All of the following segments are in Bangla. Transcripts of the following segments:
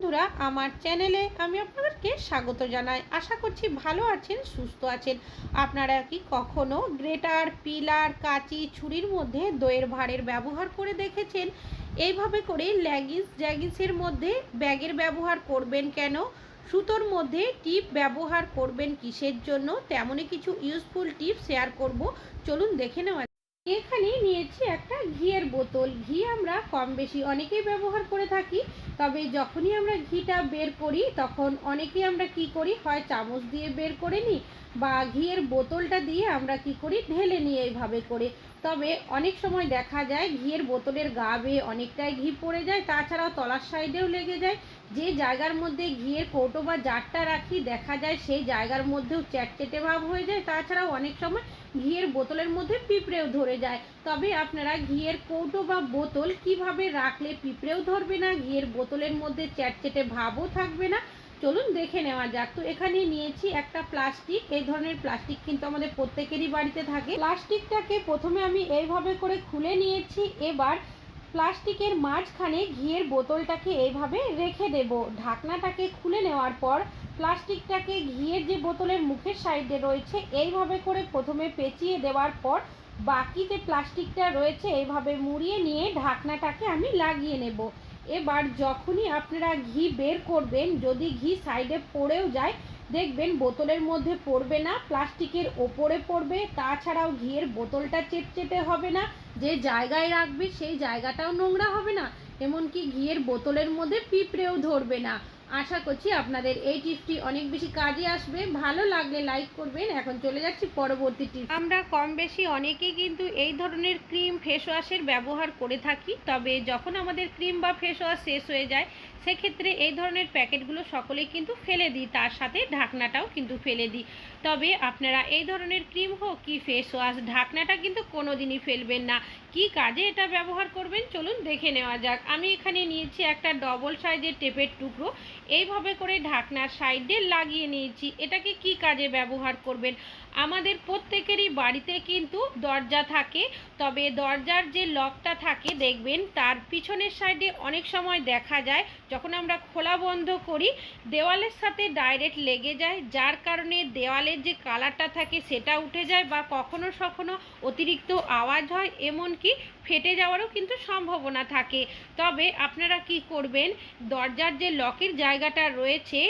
বন্ধুরা, আমার চ্যানেলে আমি আপনাদেরকে স্বাগত জানাই। আশা করছি ভালো আছেন, সুস্থ আছেন। আপনারা কি কখনো গ্রেটার, পিলার, কাঁচি, ছুরির মধ্যে দইয়ের ভাঁড়ের ব্যবহার করে দেখেছেন? এইভাবে করে ল্যাগিংস জ্যাগিংসের মধ্যে ব্যাগের ব্যবহার করবেন কেন? সুতোর মধ্যে টিপ ব্যবহার করবেন কিসের জন্য? তেমনই কিছু ইউজফুল টিপ শেয়ার করব। চলুন দেখে নেওয়া। এখানে নিয়েছি একটা ঘিয়ের বোতল। ঘি আমরা কম বেশি অনেকেই ব্যবহার করে থাকি, তবে যখনই আমরা ঘিটা বের করি, তখন অনেকেই আমরা কি করি, হয় চামচ দিয়ে বের করে নিই বা ঘিয়ের বোতলটা দিয়ে আমরা কি করি, ঢেলে নিই এইভাবে করে। তবে অনেক সময় দেখা যায়, ঘিয়ের বোতলের গা বেয়ে অনেকটাই ঘি পড়ে যায়, তাছাড়াও তলার সাইডেও লেগে যায়। যে জায়গার মধ্যে ঘিয়ের কৌটো বা জারটা রাখি, দেখা যায় সেই জায়গার মধ্যেও চ্যাটচেটে ভাব হয়ে যায়। তাছাড়াও অনেক সময় ঘিয়ের বোতলের মধ্যে পিঁপড়েও ধরে যায়। তবে আপনারা ঘিয়ের কৌটো বা বোতল কীভাবে রাখলে পিঁপড়েও ধরবে না, ঘিয়ের বোতলের মধ্যে চ্যাটচেটে ভাবও থাকবে না? চলুন দেখে নেওয়া যাক। তো এখানে নিয়েছি একটা প্লাস্টিক। এই ধরনের প্লাস্টিক কিন্তু আমাদের প্রত্যেকেরই বাড়িতে থাকে। প্লাস্টিকটাকে প্রথমে আমি এইভাবে করে খুলে নিয়েছি। এবার প্লাস্টিকের মাঝখানে ঘিয়ের বোতলটাকে এইভাবে রেখে দেব। ঢাকনাটাকে খুলে নেওয়ার পর প্লাস্টিকটাকে ঘিয়ের যে বোতলের মুখের সাইডে রয়েছে, এইভাবে করে প্রথমে পেঁচিয়ে দেওয়ার পর বাকি যে প্লাস্টিকটা রয়েছে, এইভাবে মুড়িয়ে নিয়ে ঢাকনাটাকে আমি লাগিয়ে নেব। এবার যখনই আপনারা ঘি বের করবেন, যদি ঘি সাইডে পড়েও যায়, দেখবেন বোতলের মধ্যে পড়বে না, প্লাস্টিকের ওপরে পড়বে, তাছাড়াও ঘিয়ের বোতলটা চেটচেটে হবে না। যে জায়গায় রাখবি সেই জায়গাটাও নোংরা হবে না। এমনকি ঘিয়ের বোতলের মধ্যে পিঁপড়েও ধরবে না। আশা করছি আপনাদের এই টিপসটি অনেক বেশি কাজে আসবে। ভালো লাগলে লাইক করবেন। এখন চলে যাচ্ছি পরবর্তী টিপ আমরা কম বেশি অনেকেই কিন্তু এই ধরনের ক্রিম ফেস ওয়াশের ব্যবহার করে থাকি। তবে যখন আমাদের ক্রিম বা ফেস ওয়াশ শেষ হয়ে যায়, সেক্ষেত্রে এই ধরনের প্যাকেটগুলো সকলেই কিন্তু ফেলে দিই। তার সাথে ঢাকনাটাও কিন্তু ফেলে দিই। তবে আপনারা এই ধরনের ক্রিম হোক কি ফেস ওয়াশ ঢাকনাটা কিন্তু কোনো দিনই ফেলবেন না। কি কাজে এটা ব্যবহার করবেন? চলুন দেখে নেওয়া যাক। আমি এখানে নিয়েছি একটা ডবল সাইজের টেপের টুকরো। এইভাবে করে ঢাকনার সাইডে লাগিয়ে নিয়েছি। এটাকে কি কাজে ব্যবহার করবেন? আমাদের প্রত্যেকেরই বাড়িতে কিন্তু দরজা থাকে, তবে দরজার যে লকটা থাকে, দেখবেন তার পিছনের সাইডে অনেক সময় দেখা যায়, যখন আমরা খোলা বন্ধ করি, দেওয়ালের সাথে ডাইরেক্ট লেগে যায়, যার কারণে দেওয়ালের যে কালারটা থাকে, সেটা উঠে যায় বা কখনো কখনো অতিরিক্ত আওয়াজ হয়, এমনকি ফেটে যাওয়ারও কিন্তু সম্ভাবনা থাকে। তবে আপনারা কি করবেন, দরজার যে লকের জায়গাটা রয়েছে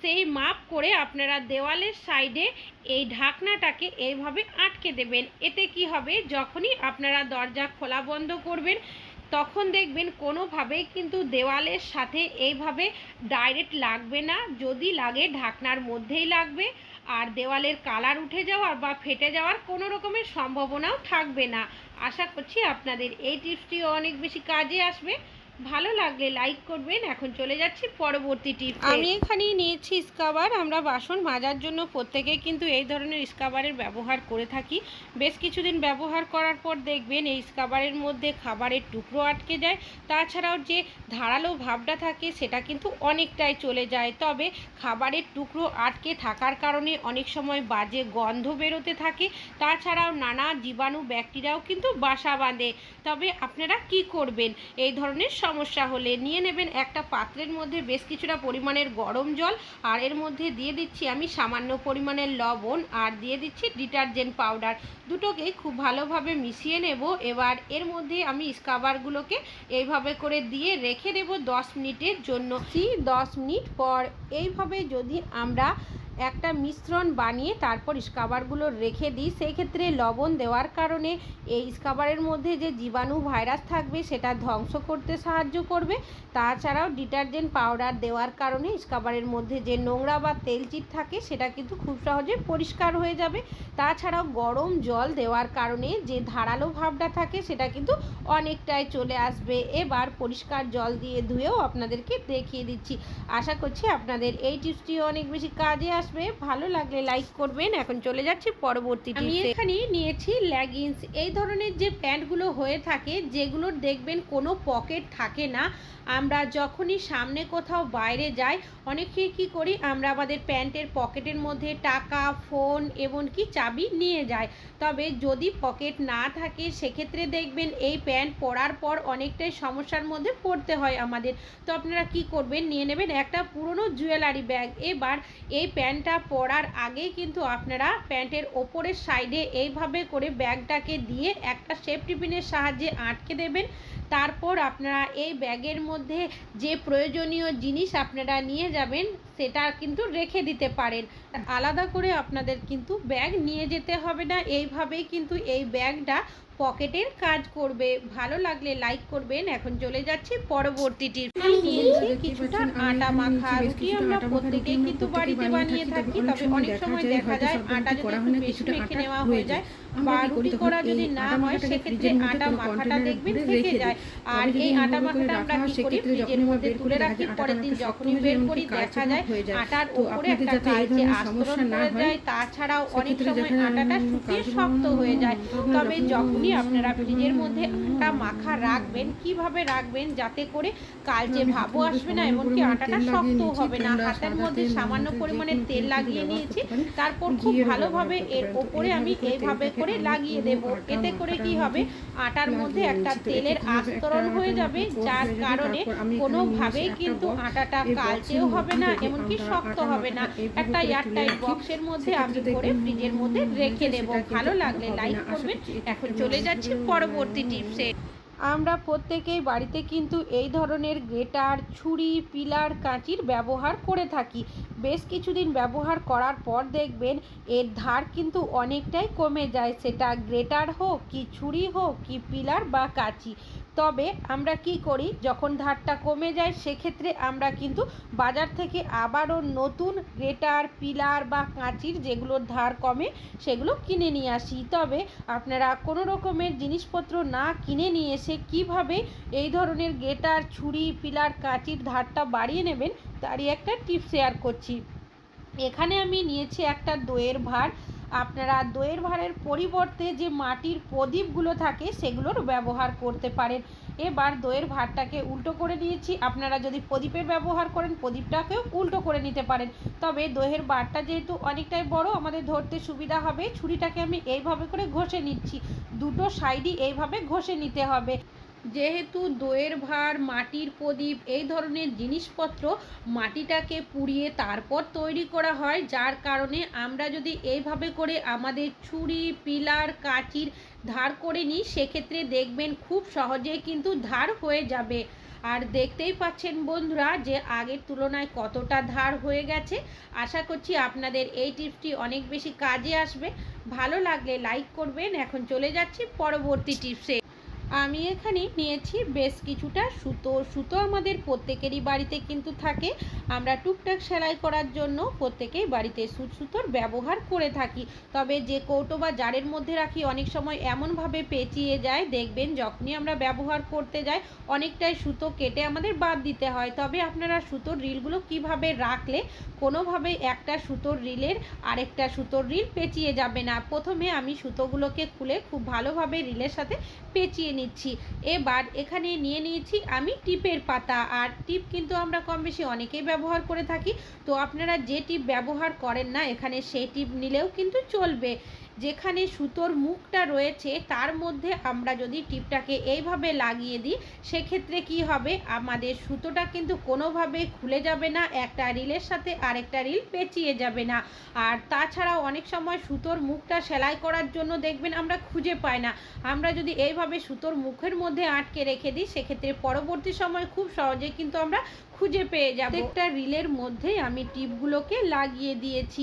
সেই মাপ করে আপনারা দেওয়ালের সাইডে এই ঢাকনাটাকে এইভাবে আটকে দেবেন। এতে কি হবে? যখনই আপনারা দরজা খোলা বন্ধ করবেন, তখন দেখবেন কোনোভাবেই কিন্তু দেওয়ালের সাথে এইভাবে ডাইরেক্ট লাগবে না। যদি লাগে ঢাকনার মধ্যেই লাগবে, আর দেওয়ালের কালার উঠে যাওয়ার বা ফেটে যাওয়ার কোনো রকমের সম্ভাবনাও থাকবে না। আশা করছি আপনাদের এই টিপসটিও অনেক বেশি কাজে আসবে। ভালো লাগলে লাইক করবেন। এখন চলে যাচ্ছি পরবর্তী টিপ আমি এখানে নিয়েছি স্কাবার আমরা বাসন মাজার জন্য প্রত্যেকেই কিন্তু এই ধরনের স্কাবারের ব্যবহার করে থাকি। বেশ কিছুদিন ব্যবহার করার পর দেখবেন এই স্কাবারের মধ্যে খাবারের টুকরো আটকে যায়। তাছাড়াও যে ধারালো ভাবটা থাকে, সেটা কিন্তু অনেকটাই চলে যায়। তবে খাবারের টুকরো আটকে থাকার কারণে অনেক সময় বাজে গন্ধ বেরোতে থাকে। তাছাড়াও নানা জীবাণু ব্যাকটেরিয়াও কিন্তু বাসা বাঁধে। তবে আপনারা কি করবেন? এই ধরনের সমস্যা হলে নিয়ে নেবেন একটা পাত্রের মধ্যে বেশ কিছুটা পরিমাণের গরম জল, আর এর মধ্যে দিয়ে দিচ্ছি আমি সামান্য পরিমাণের লবণ, আর দিয়ে দিচ্ছি ডিটারজেন্ট পাউডার। দুটোকেই খুব ভালোভাবে মিশিয়ে নেব। এবার এর মধ্যে আমি স্কাবারগুলোকে এইভাবে করে দিয়ে রেখে দেব দশ মিনিটের জন্য। দশ মিনিট পর এইভাবে যদি আমরা একটা মিশ্রণ বানিয়ে তারপর স্কাবারগুলো রেখে দিই। সেই ক্ষেত্রে লবণ দেওয়ার কারণে এই স্কাবারের মধ্যে যে জীবাণু ভাইরাস থাকবে, সেটা ধ্বংস করতে সাহায্য করবে। তাছাড়াও ডিটারজেন্ট পাউডার দেওয়ার কারণে স্কাবারের মধ্যে যে নোংরা বা তেলচিট থাকে, সেটা কিন্তু খুব সহজে পরিষ্কার হয়ে যাবে। তাছাড়াও গরম জল দেওয়ার কারণে যে ধারালো ভাবটা থাকে, সেটা কিন্তু অনেকটাই চলে আসবে। এবার পরিষ্কার জল দিয়ে ধুয়েও আপনাদেরকে দেখিয়ে দিচ্ছি। আশা করছি আপনাদের এই টিপসটিও অনেক বেশি কাজে আসবে। আসবে ভালো লাগলে লাইক করবেন। এখন চলে যাচ্ছি পরবর্তী আমি এখানে নিয়েছি লেগিংস এই ধরনের যে প্যান্টগুলো হয়ে থাকে যেগুলোর দেখবেন কোনো পকেট থাকে না আমরা যখনই সামনে কোথাও বাইরে যাই অনেকে কি করি আমরা আমাদের প্যান্টের পকেটের মধ্যে টাকা ফোন এমনকি চাবি নিয়ে যাই। তবে যদি পকেট না থাকে সেক্ষেত্রে দেখবেন এই প্যান্ট পরার পর অনেকটাই সমস্যার মধ্যে পড়তে হয় আমাদের। তো আপনারা কি করবেন নিয়ে নেবেন একটা পুরনো জুয়েলারি ব্যাগ এবার এই প্যান্টটা পরার আগেই কিন্তু আপনারা প্যান্টের ওপরের সাইডে এইভাবে করে ব্যাগটাকে দিয়ে একটা সেফটি পিনের সাহায্যে আটকে দেবেন। তারপর আপনারা এই ব্যাগের মধ্যে যে প্রয়োজনীয় জিনিস আপনারা নিয়ে যাবেন, সেটা কিন্তু রেখে দিতে পারেন। আলাদা করে আপনাদের কিন্তু ব্যাগ নিয়ে যেতে হবে না। এইভাবেই কিন্তু এই ব্যাগটা পকেটের কাজ করবে ভালো লাগলে লাইক করবেন। এখন চলে যাচ্ছি পরবর্তীটির নিয়েছি কিছুটা আটা মাখা রুটি আমরা প্রত্যেকেই কিন্তু বাড়িতে বানিয়ে থাকি তবে অনেক সময় দেখা যায় আটা যদি একটু বেশি মেখে নেওয়া হয়ে যায়। বা রুটি করা যদি না হয় সেক্ষেত্রে আটা মাখাটা দেখবেন থেকে যায়। আর এই আটা মাখাটা আমরা কি করি ফ্রিজের মধ্যে তুলে রাখি পরের দিন যখনই বের করি দেখা যায় আটার উপরে একটা কালচে আস্তরণ পড়ে যায় তাছাড়াও অনেক সময় আটাটা শুকিয়ে শক্ত হয়ে যায় তবে যখনই আপনারা ফ্রিজের মধ্যে আটা মাখা রাখবেন কীভাবে রাখবেন যাতে করে কালচে ভাবও আসবে না এমনকি আটাটা শক্ত হবে না হাতের মধ্যে সামান্য পরিমাণে তেল লাগিয়ে নিয়েছি তারপর খুব ভালোভাবে এর ওপরে আমি এইভাবে করে লাগিয়ে দেব এতে করে কি হবে? আটার মধ্যে একটা তেলের আস্তরণ হয়ে যাবে যার কারণে কোনোভাবেই কিন্তু আটাটা কালচেও হবে না এমনকি শক্ত হবে না। একটা এয়ারটাইট বক্সের মধ্যে আমি করে ফ্রিজের মধ্যে রেখে দেব। ভালো লাগলে লাইক করবেন এখন চলে যাচ্ছি পরবর্তী টিপসে। আমরা প্রত্যেকেই বাড়িতে কিন্তু এই ধরনের গ্রেটার, ছুরি, পিলার, কাঁচির ব্যবহার করে থাকি। বেশ কিছুদিন ব্যবহার করার পর দেখবেন এর ধার কিন্তু অনেকটাই কমে যায়। সেটা গ্রেটার হোক, কি ছুরি হোক, কি পিলার বা কাঁচি। তবে আমরা কি করি, যখন ধারটা কমে যায়, সেক্ষেত্রে আমরা কিন্তু বাজার থেকে আবারও নতুন গ্রেটার, পিলার বা কাঁচির যেগুলোর ধার কমে, সেগুলো কিনে নিয়ে আসি। তবে আপনারা কোনো রকমের জিনিসপত্র না কিনে নিয়ে এসে কীভাবে এই ধরনের গ্রেটার, ছুরি, পিলার, কাঁচির ধারটা বাড়িয়ে নেবেন, তারই একটা টিপ শেয়ার করছি। এখানে আমি নিয়েছি একটা দইয়ের ভার। আপনারা দইয়ের ভাঁড়ের পরিবর্তে যে মাটির প্রদীপগুলো থাকে, সেগুলোর ব্যবহার করতে পারেন। এবার দইয়ের ভাঁড়টাকে উল্টো করে নিয়েছি। আপনারা যদি প্রদীপের ব্যবহার করেন, প্রদীপটাকেও উল্টো করে নিতে পারেন। তবে দইয়ের বারটা যেহেতু অনেকটাই বড়, আমাদের ধরতে সুবিধা হবে। ছুরিটাকে আমি এইভাবে করে ঘষে নিচ্ছি। দুটো সাইডই এইভাবে ঘষে নিতে হবে। যেহেতু দইয়ের ভার, মাটির প্রদীপ, এই ধরনের জিনিসপত্র মাটিটাকে পুড়িয়ে তারপর তৈরি করা হয়, যার কারণে আমরা যদি এইভাবে করে আমাদের ছুরি, পিলার, কাঁচির ধার করে নিই, সেক্ষেত্রে দেখবেন খুব সহজেই কিন্তু ধার হয়ে যাবে। আর দেখতেই পাচ্ছেন বন্ধুরা যে আগের তুলনায় কতটা ধার হয়ে গেছে। আশা করছি আপনাদের এই টিপসটি অনেক বেশি কাজে আসবে। ভালো লাগলে লাইক করবেন। এখন চলে যাচ্ছি পরবর্তী টিপসে। আমি এখানে নিয়েছি বেশ কিছুটা সুতো। সুতো আমাদের প্রত্যেকেরই বাড়িতে কিন্তু থাকে। আমরা টুকটাক সেলাই করার জন্য প্রত্যেকেই বাড়িতে সুত সুতোর ব্যবহার করে থাকি। তবে যে কৌটো বা জারের মধ্যে রাখি, অনেক সময় এমনভাবে পেঁচিয়ে যায়। দেখবেন যখনই আমরা ব্যবহার করতে যাই, অনেকটাই সুতো কেটে আমাদের বাদ দিতে হয়। তবে আপনারা সুতোর রিলগুলো কীভাবে রাখলে কোনোভাবেই একটা সুতোর রিলের আরেকটা সুতোর রিল পেঁচিয়ে যাবে না। প্রথমে আমি সুতোগুলোকে খুলে খুব ভালোভাবে রিলের সাথে পেঁচিয়ে নিচ্ছি। এবার এখানে নিয়ে নিয়েছি আমি টিপের পাতা। আর টিপ কিন্তু আমরা কম বেশি অনেকেই ব্যবহার করে থাকি। তো আপনারা যে টিপ ব্যবহার করেন না, এখানে সেই টিপ নিলেও কিন্তু চলবে। যেখানে সুতোর মুখটা রয়েছে, তার মধ্যে আমরা যদি টিপটাকে এইভাবে লাগিয়ে দিই, সেক্ষেত্রে কি হবে? আমাদের সুতোটা কিন্তু কোনোভাবে খুলে যাবে না, একটা রিলের সাথে আরেকটা রিল পেঁচিয়ে যাবে না। আর তাছাড়াও অনেক সময় সুতোর মুখটা সেলাই করার জন্য দেখবেন আমরা খুঁজে পাই না। আমরা যদি এইভাবে সুতোর মুখের মধ্যে আটকে রেখে দিই, সেক্ষেত্রে পরবর্তী সময় খুব সহজে কিন্তু আমরা খুঁজে পেয়ে যাব। একটা রিলের মধ্যেই আমি টিপগুলোকে লাগিয়ে দিয়েছি।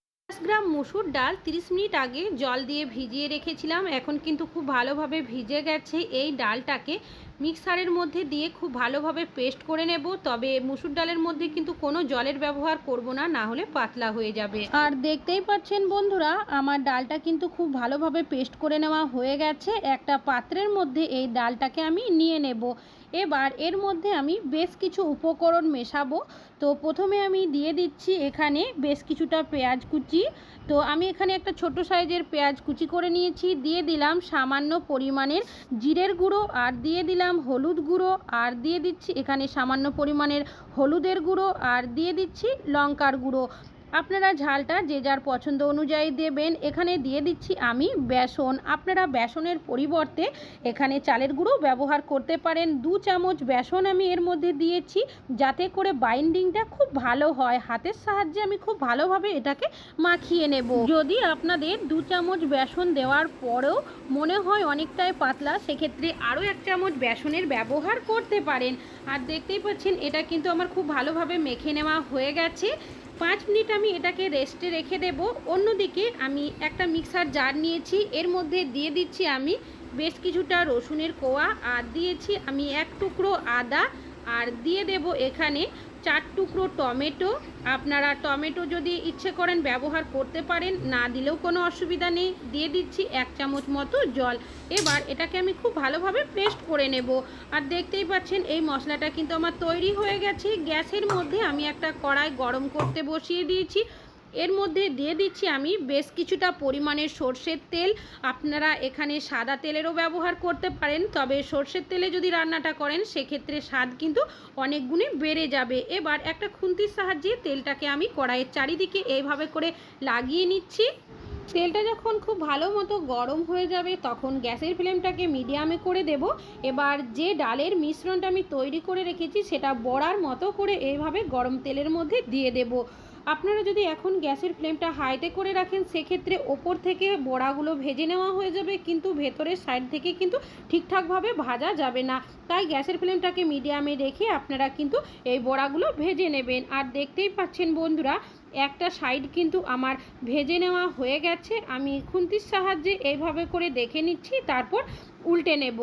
গ্রাম মুসুর ডাল 30 মিনিট আগে জল দিয়ে ভিজিয়ে রেখেছিলাম। এখন কিন্তু খুব ভালোভাবে ভিজে গেছে। এই ডালটাকে মিক্সারের মধ্যে দিয়ে খুব ভালোভাবে পেস্ট করে নেব। তবে মুসুর ডালের মধ্যে কিন্তু কোনো জলের ব্যবহার করব না না হলে পাতলা হয়ে যাবে। আর দেখতেই পাচ্ছেন বন্ধুরা, আমার ডালটা কিন্তু খুব ভালোভাবে পেস্ট করে নেওয়া হয়ে গেছে। একটা পাত্রের মধ্যে এই ডালটাকে আমি নিয়ে নেব। এবার এর মধ্যে আমি বেশ কিছু উপকরণ মেশাবো। তো প্রথমে আমি দিয়ে দিচ্ছি এখানে বেশ কিছুটা পেঁয়াজ কুচি। তো আমি এখানে একটা ছোট সাইজের পেঁয়াজ কুচি করে নিয়েছি। দিয়ে দিলাম সামান্য পরিমাণের জিরের গুঁড়ো আর দিয়ে দিলাম হলুদ গুঁড়ো আর দিয়ে দিচ্ছি এখানে সামান্য পরিমাণের হলুদের গুঁড়ো আর দিয়ে দিচ্ছি লঙ্কার গুঁড়ো। আপনারা ঝালটা যে যার পছন্দ অনুযায়ী দেবেন। এখানে দিয়ে দিচ্ছি আমি বেসন। আপনারা বেসনের পরিবর্তে এখানে চালের গুঁড়ো ব্যবহার করতে পারেন। দু চামচ বেসন আমি এর মধ্যে দিয়েছি যাতে করে বাইন্ডিংটা খুব ভালো হয়। হাতের সাহায্যে আমি খুব ভালোভাবে এটাকে মাখিয়ে নেব। যদি আপনাদের দু চামচ বেসন দেওয়ার পরেও মনে হয় অনেকটাই পাতলা, সেক্ষেত্রে আরও এক চামচ বেসনের ব্যবহার করতে পারেন। আর দেখতেই পাচ্ছেন, এটা কিন্তু আমার খুব ভালোভাবে মেখে নেওয়া হয়ে গেছে। পাঁচ মিনিট আমি এটাকে রেস্টে রেখে দেব। অন্যদিকে আমি একটা মিক্সার জার নিয়েছি। এর মধ্যে দিয়ে দিচ্ছি আমি বেশ কিছুটা রসুনের কোয়া। আর দিয়েছি আমি এক টুকরো আদা। আর দিয়ে দেব এখানে চার টুকরো টমেটো। আপনারা টমেটো যদি ইচ্ছে করেন ব্যবহার করতে পারেন, না দিলেও কোনো অসুবিধা নেই। দিয়ে দিচ্ছি এক চামচ মতো জল। এবার এটাকে আমি খুব ভালোভাবে পেস্ট করে নেব। আর দেখতেই পাচ্ছেন, এই মশলাটা কিন্তু আমার তৈরি হয়ে গেছে। গ্যাসের মধ্যে আমি একটা কড়াই গরম করতে বসিয়ে দিয়েছি। এর মধ্যে দিয়ে দিচ্ছি আমি বেশ কিছুটা পরিমাণের সর্ষের তেল। আপনারা এখানে সাদা তেলেরও ব্যবহার করতে পারেন, তবে সর্ষের তেলে যদি রান্নাটা করেন, সেক্ষেত্রে স্বাদ কিন্তু অনেক গুণে বেড়ে যাবে। এবার একটা খুন্তির সাহায্যে তেলটাকে আমি কড়াইয়ের চারিদিকে এইভাবে করে লাগিয়ে নিচ্ছি। তেলটা যখন খুব ভালো মতো গরম হয়ে যাবে, তখন গ্যাসের ফ্লেমটাকে মিডিয়ামে করে দেব। এবার যে ডালের মিশ্রণটা আমি তৈরি করে রেখেছি, সেটা বড়ার মতো করে এইভাবে গরম তেলের মধ্যে দিয়ে দেব। আপনারা যদি এখন গ্যাসের ফ্লেমটা হাইতে করে রাখেন, সেক্ষেত্রে ওপর থেকে বড়াগুলো ভেজে নেওয়া হয়ে যাবে, কিন্তু ভেতরের সাইড থেকে কিন্তু ঠিকঠাকভাবে ভাজা যাবে না। তাই গ্যাসের ফ্লেমটাকে মিডিয়ামে রেখে আপনারা কিন্তু এই বড়াগুলো ভেজে নেবেন। আর দেখতেই পাচ্ছেন বন্ধুরা একটা সাইড কিন্তু আমার ভেজে নেওয়া হয়ে গেছে। আমি খুন্তির সাহায্যে এইভাবে করে দেখে নিচ্ছি, তারপর উল্টে নেব।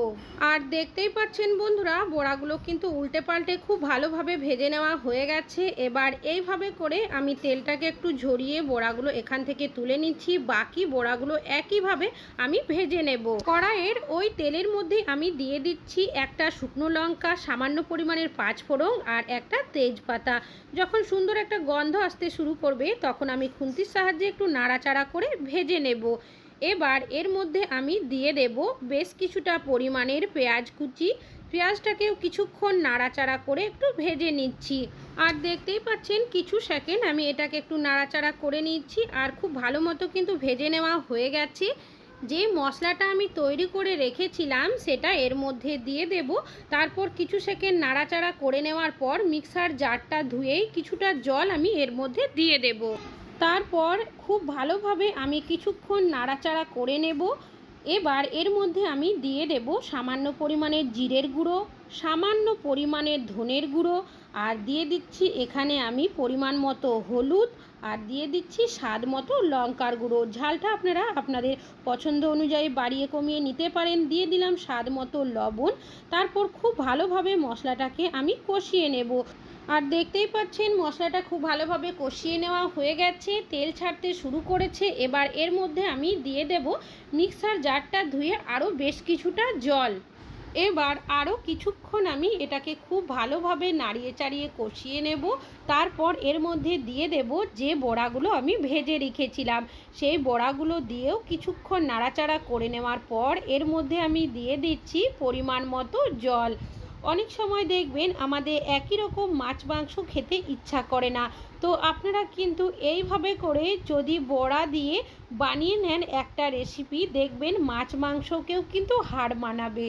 আর দেখতেই পাচ্ছেন বন্ধুরা, বড়াগুলো কিন্তু উল্টে পাল্টে খুব ভালোভাবে ভেজে নেওয়া হয়ে গেছে। এবার এইভাবে করে আমি তেলটাকে একটু ঝরিয়ে বড়াগুলো এখান থেকে তুলে নিচ্ছি। বাকি বড়াগুলো একইভাবে আমি ভেজে নেব। কড়াইয়ের ওই তেলের মধ্যে আমি দিয়ে দিচ্ছি একটা শুকনো লঙ্কা, সামান্য পরিমাণের পাঁচ ফোড়ন আর একটা তেজপাতা। যখন সুন্দর একটা গন্ধ আসতে শুরু করবে তখন আমি খুন্তির সাহায্যে একটু নাড়াচাড়া করে ভেজে নেব। এবার এর মধ্যে আমি দিয়ে দেব বেশ কিছুটা পরিমাণের পেঁয়াজ কুচি। পেঁয়াজটাকেও কিছুক্ষণ নাড়াচাড়া করে একটু ভেজে নিচ্ছি। আর দেখতেই পাচ্ছেন, কিছু সেকেন্ড আমি এটাকে একটু নাড়াচাড়া করে নিচ্ছি। আর খুব ভালো মতো কিন্তু ভেজে নেওয়া হয়ে গেছে। যে মশলাটা আমি তৈরি করে রেখেছিলাম, সেটা এর মধ্যে দিয়ে দেব। তারপর কিছু সেকেন্ড নাড়াচাড়া করে নেওয়ার পর মিক্সার জারটা ধুয়েই কিছুটা জল আমি এর মধ্যে দিয়ে দেব। তারপর খুব ভালোভাবে আমি কিছুক্ষণ নাড়াচাড়া করে নেব। এবার এর মধ্যে আমি দিয়ে দেব সামান্য পরিমাণের জিরের গুঁড়ো, সামান্য পরিমাণের ধনের গুঁড়ো, আর দিয়ে দিচ্ছি এখানে আমি পরিমাণ মতো হলুদ, আর দিয়ে দিচ্ছি স্বাদ মতো লঙ্কার গুঁড়ো। ঝালটা আপনারা আপনাদের পছন্দ অনুযায়ী বাড়িয়ে কমিয়ে নিতে পারেন। দিয়ে দিলাম স্বাদ মতো লবণ, তারপর খুব ভালোভাবে মশলাটাকে আমি কষিয়ে নেব। আর দেখতেই পাচ্ছেন, মশলাটা খুব ভালোভাবে কষিয়ে নেওয়া হয়ে গেছে, তেল ছাড়তে শুরু করেছে। এবার এর মধ্যে আমি দিয়ে দেব মিক্সার জারটা ধুয়ে আরও বেশ কিছুটা জল। এবার আরও কিছুক্ষণ আমি এটাকে খুব ভালোভাবে নাড়িয়ে চাড়িয়ে কষিয়ে নেব। তারপর এর মধ্যে দিয়ে দেব যে বড়াগুলো আমি ভেজে রেখেছিলাম। সেই বড়াগুলো দিয়েও কিছুক্ষণ নাড়াচাড়া করে নেওয়ার পর এর মধ্যে আমি দিয়ে দিচ্ছি পরিমাণ মতো জল। অনেক সময় দেখবেন আমাদের একই রকম মাছ, মাংস খেতে ইচ্ছা করে না। তো আপনারা কিন্তু এইভাবে করে যদি বড়া দিয়ে বানিয়ে নেন একটা রেসিপি দেখবেন মাছ মাংসকেও কিন্তু হার মানাবে।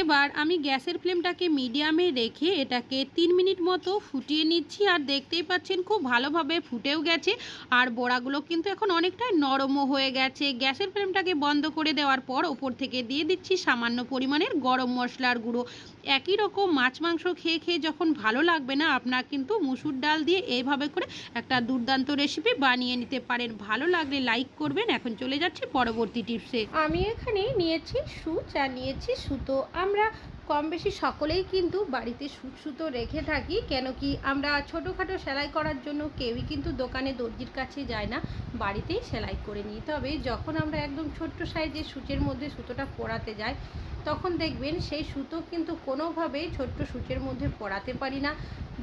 এবার আমি গ্যাসের ফ্লেমটাকে মিডিয়ামে রেখে এটাকে তিন মিনিট মতো ফুটিয়ে নিচ্ছি, আর দেখতেই পাচ্ছেন খুব ভালোভাবে ফুটেও গেছে, আর বড়াগুলো কিন্তু এখন অনেকটাই নরমও হয়ে গেছে। গ্যাসের ফ্লেমটাকে বন্ধ করে দেওয়ার পর ওপর থেকে দিয়ে দিচ্ছি সামান্য পরিমাণের গরম মশলার গুঁড়ো। একই রকম মাছ মাংস খেয়ে খেয়ে যখন ভালো লাগবে না, আপনার কিন্তু মুসুর ডাল দিয়ে এইভাবে করে একটা দুর্দান্ত রেসিপি বানিয়ে নিতে পারেন। ভালো লাগলে লাইক করবেন। এখন চলে যাচ্ছি পরবর্তী টিপসে। আমি এখানে নিয়েছি সুচ আর নিয়েছি সুতো। আমরা কম বেশি সকলেই কিন্তু বাড়িতে সুচ সুতো রেখে থাকি, কেন কি আমরা ছোটোখাটো সেলাই করার জন্য কেউই কিন্তু দোকানে দর্জির কাছে যায় না, বাড়িতেই সেলাই করে নিই তবে যখন আমরা একদম ছোট্ট সাইজের সুচের মধ্যে সুতোটা পরাতে যাই তখন দেখবেন সেই সুতো কিন্তু কোনোভাবেই ছোট্ট সূচের মধ্যে পরাতে পারি না।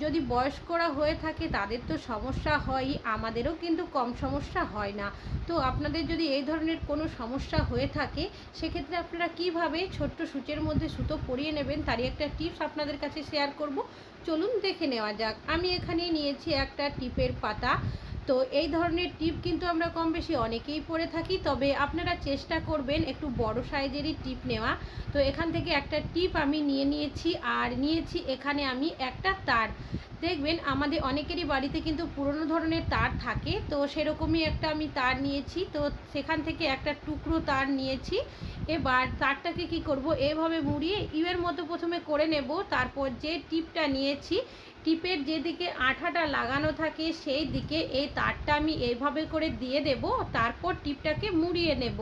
যদি বয়স্করা হয়ে থাকে তাদের তো সমস্যা হয়ই, আমাদেরও কিন্তু কম সমস্যা হয় না। তো আপনাদের যদি এই ধরনের কোনো সমস্যা হয়ে থাকে, সেক্ষেত্রে আপনারা কীভাবে ছোট্ট সূচের মধ্যে সুতো পরিয়ে নেবেন তারই একটা টিপস আপনাদের কাছে শেয়ার করব। চলুন দেখে নেওয়া যাক। আমি এখানে নিয়েছি একটা টিপের পাতা। তো এই ধরনের টিপ কিন্তু আমরা কম বেশি অনেকেই পরে থাকি, তবে আপনারা চেষ্টা করবেন একটু বড় সাইজেরই টিপ নেওয়া। তো এখান থেকে একটা টিপ আমি নিয়ে নিয়েছি, আর নিয়েছি এখানে আমি একটা তার। দেখবেন আমাদের অনেকেরই বাড়িতে কিন্তু পুরনো ধরনের তার থাকে, তো সেরকমই একটা আমি তার নিয়েছি। তো সেখান থেকে একটা টুকরো তার নিয়েছি। এবার তারটাকে কি করব? এভাবে মুড়িয়ে ইউয়ের মতো প্রথমে করে নেব। তারপর যে টিপটা নিয়েছি, টিপের যেদিকে আঠাটা লাগানো থাকে সেই দিকে এই তারটা আমি এইভাবে করে দিয়ে দেব। তারপর টিপটাকে মুড়িয়ে নেব।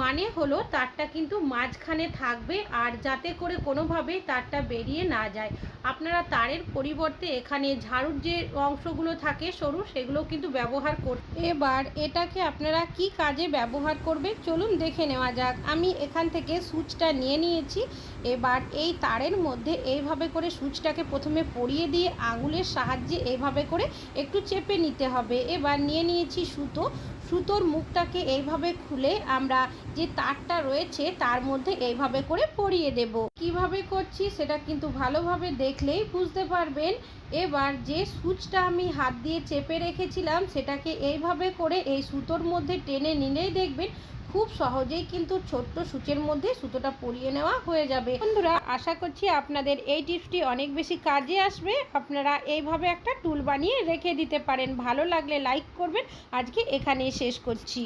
মানে হলো তারটা কিন্তু মাঝখানে থাকবে আর যাতে করে কোনোভাবেই তারটা বেরিয়ে না যায়। আপনারা তারের পরিবর্তে এখানে ঝাড়ুর যে অংশগুলো থাকে সরু সেগুলো কিন্তু ব্যবহার কর এবার এটাকে আপনারা কি কাজে ব্যবহার করবে চলুন দেখে নেওয়া যাক। আমি এখান থেকে সুচটা নিয়ে নিয়েছি। এবার এই তারের মধ্যে এইভাবে করে সুচটাকে প্রথমে পরিয়ে দিয়ে আঙুলের সাহায্যে এইভাবে করে একটু চেপে নিতে হবে। এবার নিয়ে নিয়েছি সুতো। সুতোর মুখটাকে এইভাবে খুলে আমরা যে তারটা রয়েছে তার মধ্যে এইভাবে করে পরিয়ে দেব। কীভাবে করছি সেটা কিন্তু ভালোভাবে দেখলেই বুঝতে পারবেন। এবার যে সুচটা আমি হাত দিয়ে চেপে রেখেছিলাম সেটাকে এইভাবে করে এই সুতোর মধ্যে টেনে নিলেই দেখবেন খুব সহজেই কিন্তু ছোট্ট সূচের মধ্যে সুতোটা পরিয়ে নেওয়া হয়ে যাবে। বন্ধুরা, আশা করছি আপনাদের এই টিপসটি অনেক বেশি কাজে আসবে। আপনারা এইভাবে একটা টুল বানিয়ে রেখে দিতে পারেন। ভালো লাগলে লাইক করবেন। আজকে এখানেই শেষ করছি।